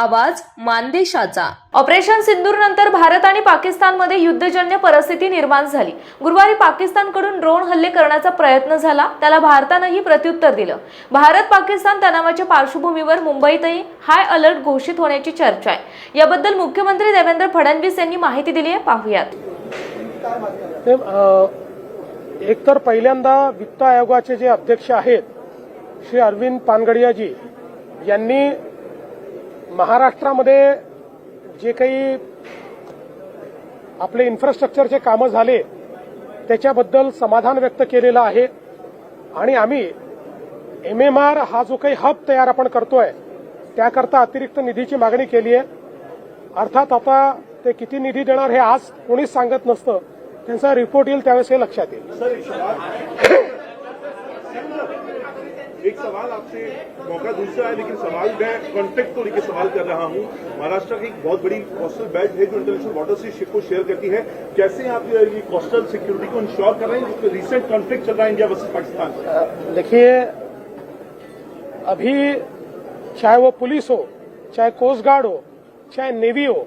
आवाज मानदेशाचा. ऑपरेशन सिंदूर नंतर भारत आणि पाकिस्तानमध्ये युद्धजन्य परिस्थिती निर्माण झाली. गुरुवारी पाकिस्तानकडून ड्रोन हल्ले करण्याचा प्रयत्न झाला. त्याला भारतानंही प्रत्युत्तर दिलं. भारत पाकिस्तान तणावाच्या पार्श्वभूमीवर मुंबईतही हाय अलर्ट घोषित होण्याची चर्चा आहे. याबद्दल मुख्यमंत्री देवेंद्र फडणवीस यांनी माहिती दिली आहे. पाहूयात. ते एकतर पहिल्यांदा वित्त आयोगाचे जे अध्यक्ष आहेत श्री अरविंद पानगडियाजी यांनी महाराष्ट्रामध्ये जे काही आपले इन्फ्रास्ट्रक्चरचे कामं झाले त्याच्याबद्दल समाधान व्यक्त केलेलं आहे. आणि आम्ही एम एम आर हा जो काही हब तयार आपण करतोय त्याकरता अतिरिक्त निधीची मागणी केली आहे. अर्थात आता ते किती निधी देणार हे आज कोणीच सांगत नसतं. त्यांचा रिपोर्ट येईल त्यावेळेस हे लक्षात येईल. एक सवाल आपसे मौका दूसरा है, लेकिन सवाल मैं कॉन्फ्लिक्ट को लेकर सवाल कर रहा हूँ। महाराष्ट्र की एक बहुत बड़ी कोस्टल बेल्ट है जो इंटरनेशनल वाटर से शिप को शेयर करती है। कैसे आप ये कोस्टल सिक्योरिटी को इंश्योर कर रहे हैं? जिसमें रिसेंट कॉन्फ्लिक्ट चल रहा है इंडिया वर्सेस पाकिस्तान देखिए, अभी चाहे वो पुलिस हो, चाहे कोस्ट गार्ड हो, चाहे नेवी हो,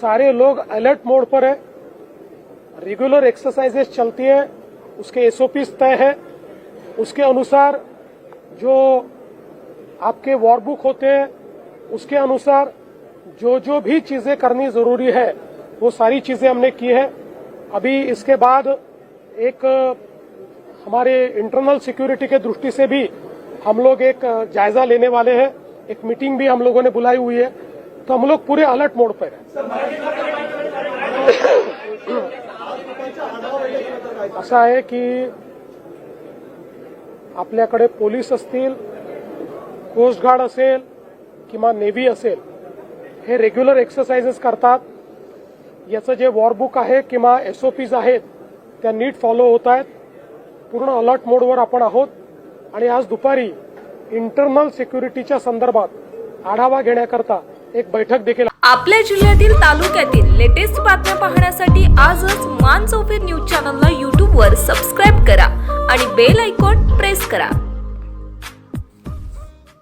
सारे लोग अलर्ट मोड पर है। रेगुलर एक्सरसाइजेस चलती है, उसके एसओपीज तय है। उसके अनुसार जो आपके वॉर बुक होते हैं, उसके अनुसार जो जो भी चीज़ें करनी ज़रूरी है, वो सारी चीज़ें हमने की है। अभी इसके बाद एक, हमारे इंटरनल सिक्योरिटी के दृष्टि से भी हम लोग एक, जायजा लेने वाले हैं। एक मीटिंग भी हम लोगों ने बुलाई हुई है। तो हम लोग पूरे अलर्ट मोड पर हैं। असं आहे की आपल्याकडे पोलीस असतील कोस्ट गार्ड असेल किंवा नेव्ही असेल हे रेग्युलर एक्सरसाइजेस करतात. याचं जे वॉरबुक आहे किंवा एसओपीज आहेत त्या नीट फॉलो होत आहेत. पूर्ण अलर्ट मोडवर आपण आहोत. आणि आज दुपारी इंटरनल सिक्युरिटीच्या संदर्भात आढावा घेण्याकरता एक बैठक देखील आपल्या जिल्ह्यातील तालुक्यातील लेटेस्ट बातम्या पाहण्यासाठी आजच मान चौफेर न्यूज चॅनलला यूट्यूबवर सबस्क्राईब करा आणि बेल आयकॉन प्रेस करा.